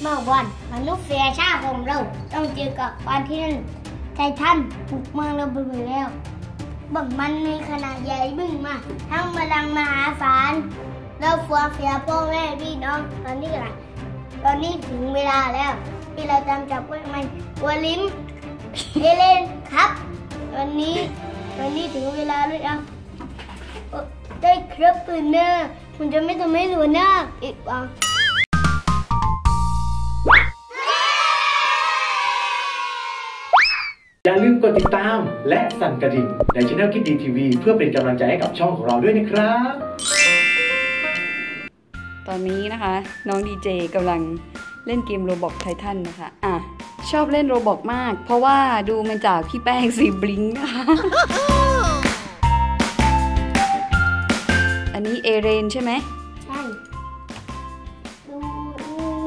เมื่อวันมนุษย์เสียชาติของเราต้องเจอกับวันที่นั่นไททันบุกเมืองเราไปแล้วบังมันในขนาดใหญ่บึ้งมาทั้งพลังมหาศาลเราฟัวเสียพ่อแม่พี่น้องตอนนี้กันตอนนี้ถึงเวลาแล้ว ที่เราจำจับพวกมันวัวลิ้มเอเลนครับ วันนี้วันนี้ถึงเวลาแล้วเอ่อได้ครับตื่นเนอร์คุณจะไม่ทำให้หนูหน้าอีกอะ อย่าลืมกดติดตามและสั่นกระดิ่งในช่องคิดดีทีวีเพื่อเป็นกำลังใจให้กับช่องของเราด้วยนะครับ ตอนนี้นะคะ น้องดีเจกำลังเล่นเกมโรบอกไททันนะคะอะชอบเล่นโรบอกมาก เพราะว่าดูมันจากพี่แป้งสีบลิงค์นะคะอันนี้เอเรนใช่ไหมใช่ ดู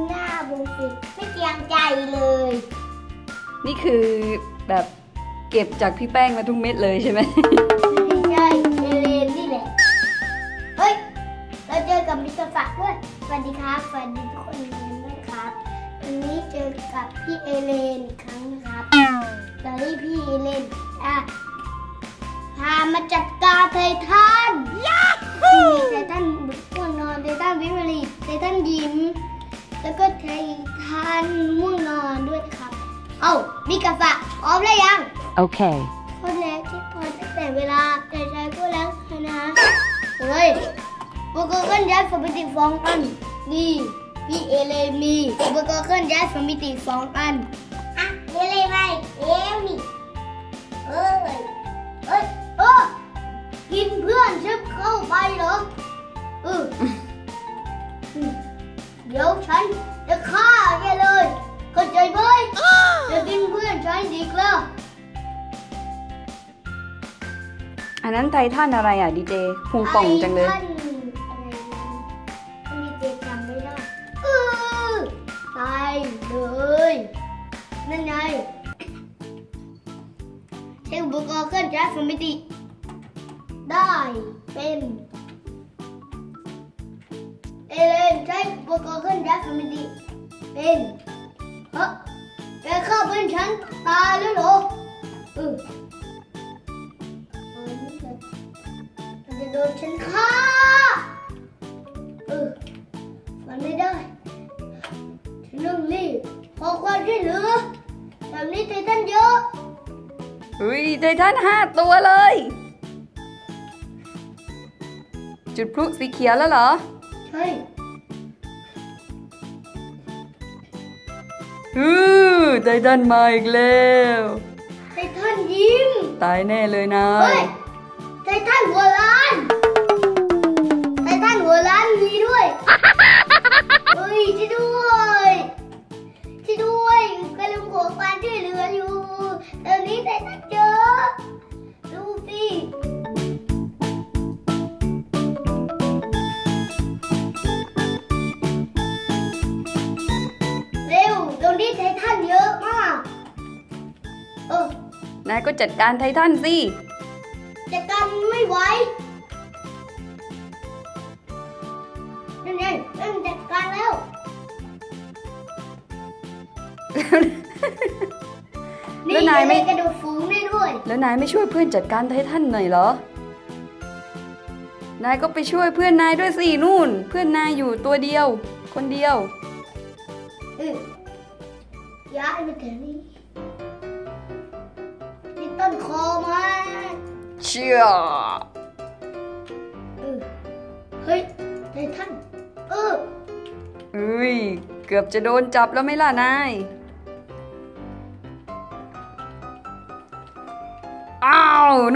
หน้าบุงสิไม่เตรียมใจเลย นี่คือ แบบเก็บจากพี่แป้งมาทุกเม็ดเลยใช่ไหมใช่เอเลนนี่แหละ เฮ้ย เราเจอกับมิสเตอร์ฝักด้วย สวัสดีครับ สวัสดีทุกคนด้วยครับ วันนี้เจอกับพี่เอเลนอีกครั้งนะครับตอนนี้พี่เอเลนอะพามาจัด เอ้ามีกาฝะพร้อมแล้วยัง Okay. พอแล้วที่พอตั้งแต่เวลาแต่ใช้ก็แล้วนะเฮ้ยอุปกรณ์เคลื่อนย้ายสมิติสองอันนี่พี่เอเลมีอุปกรณ์เคลื่อนย้ายสมิติสองอันอะเอเลไปเอล นนั้นไททันอะไรอะดีเจพุงป่องจังเลยไอ้ท่านอะไรนะท่านดีเจจำไม่ได้เออตายเลย นั่นไงใช้อุปกรณ์เคลื่อนย้ายสมิติ ได้เป็นเอเลนใช้อุปกรณ์เคลื่อนย้ายสมิติเป็น จะโดนฉันฆ่าเออมันไม่ได้ ฉันต้องรีบขอความช่วยเหลือแบบนี้ไททันเยอะอุ้ยไททันห้าตัวเลย จุดพลุสีเขียวแล้วเหรอ ใช่อือไททันมาอีกแล้วไททันยิ้ม ตายแน่เลยนะเฮ้ยไททันหัวล้า เฮ้ยช่วยด้วยช่วยด้วยกำลังขอความช่วยเหลืออยู่ตอนนี้ไททันเยอะดูสิเร็วตรงนี้ไททันเยอะมากเออนายก็จัดการไททันสิจัดการไม่ไหวนั่นไงนั่นจัด แล้วแล้วนายไม่กระโดดฝูงได้ด้วย แล้วนายไม่ช่วยเพื่อนจัดการไททันหน่อยเหรอ นายก็ไปช่วยเพื่อนนายด้วยสินู่น เพื่อนนายอยู่ตัวเดียว คนเดียวเออย้ายมาแถวนี้ที่ต้นคอมาเชื่อเออเฮ้ยไททันเอออุ้ย เกือบจะโดนจับแล้วไหม่ล่ะนาย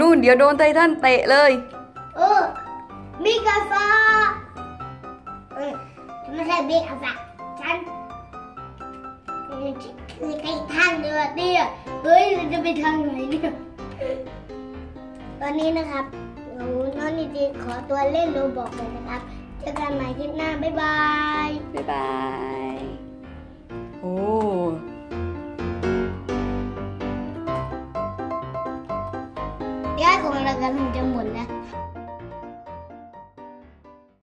นู่นเดี๋ยวโดนไททันเตะเลย เออมีกาฟาเออไม่ใช่มีกาฟาฉันคือไททันเดือดเนี่ยเฮ้ยเราจะไปทางไหนเนี่ยตอนนี้นะครับหนูน้องนิติขอตัวเล่นโรบอกเลยนะครับ เจอกันใหม่คลิปหน้า บ๊ายบาย บ๊ายบาย โอ้ แล้วกันผมจะหมดนะ